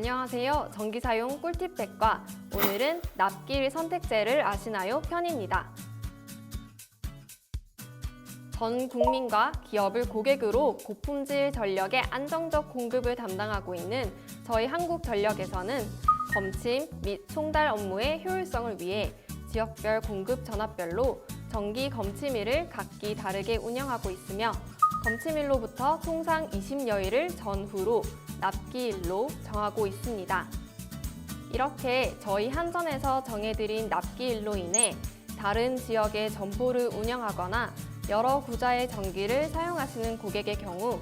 안녕하세요. 전기사용 꿀팁백과 오늘은 납길 선택제를 아시나요? 편입니다. 전 국민과 기업을 고객으로 고품질 전력의 안정적 공급을 담당하고 있는 저희 한국전력에서는 검침 및 총달 업무의 효율성을 위해 지역별 공급 전압별로 전기 검침일을 각기 다르게 운영하고 있으며 검침일로부터 통상 20여일을 전후로 납기일로 정하고 있습니다. 이렇게 저희 한전에서 정해드린 납기일로 인해 다른 지역의 점포를 운영하거나 여러 구자의 전기를 사용하시는 고객의 경우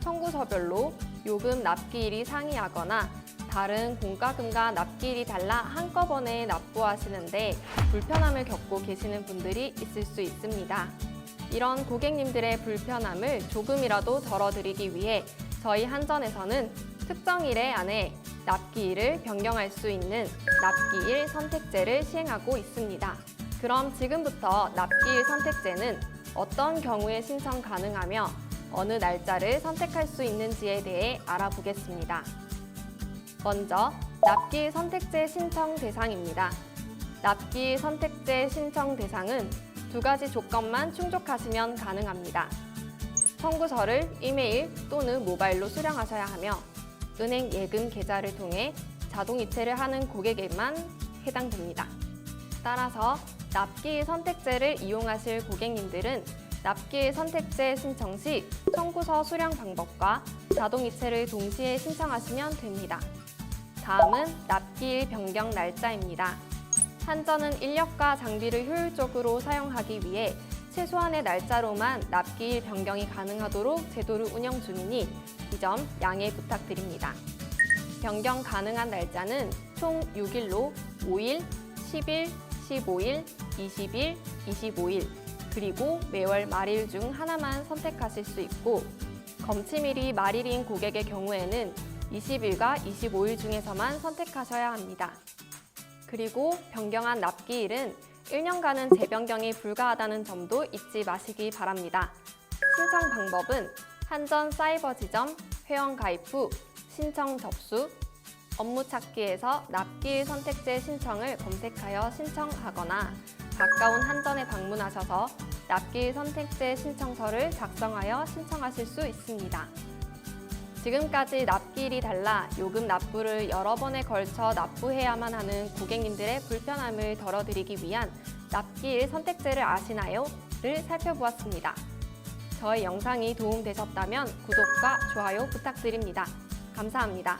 청구서별로 요금 납기일이 상이하거나 다른 공과금과 납기일이 달라 한꺼번에 납부하시는데 불편함을 겪고 계시는 분들이 있을 수 있습니다. 이런 고객님들의 불편함을 조금이라도 덜어드리기 위해 저희 한전에서는 특정 일에 안에 납기일을 변경할 수 있는 납기일 선택제를 시행하고 있습니다. 그럼 지금부터 납기일 선택제는 어떤 경우에 신청 가능하며 어느 날짜를 선택할 수 있는지에 대해 알아보겠습니다. 먼저 납기일 선택제 신청 대상입니다. 납기일 선택제 신청 대상은 두 가지 조건만 충족하시면 가능합니다. 청구서를 이메일 또는 모바일로 수령하셔야 하며 은행 예금 계좌를 통해 자동 이체를 하는 고객에만 해당됩니다. 따라서 납기일 선택제를 이용하실 고객님들은 납기일 선택제 신청 시 청구서 수령 방법과 자동 이체를 동시에 신청하시면 됩니다. 다음은 납기일 변경 날짜입니다. 한전은 인력과 장비를 효율적으로 사용하기 위해 최소한의 날짜로만 납기일 변경이 가능하도록 제도를 운영 중이니 이 점 양해 부탁드립니다. 변경 가능한 날짜는 총 6일로 5일, 10일, 15일, 20일, 25일, 그리고 매월 말일 중 하나만 선택하실 수 있고 검침일이 말일인 고객의 경우에는 20일과 25일 중에서만 선택하셔야 합니다. 그리고 변경한 납기일은 1년간은 재변경이 불가하다는 점도 잊지 마시기 바랍니다. 신청 방법은 한전 사이버 지점 회원 가입 후 신청 접수, 업무 찾기에서 납기일 선택제 신청을 검색하여 신청하거나 가까운 한전에 방문하셔서 납기일 선택제 신청서를 작성하여 신청하실 수 있습니다. 지금까지 납기일이 달라 요금 납부를 여러 번에 걸쳐 납부해야만 하는 고객님들의 불편함을 덜어드리기 위한 납기일 선택제를 아시나요? 를 살펴보았습니다. 저의 영상이 도움되셨다면 구독과 좋아요 부탁드립니다. 감사합니다.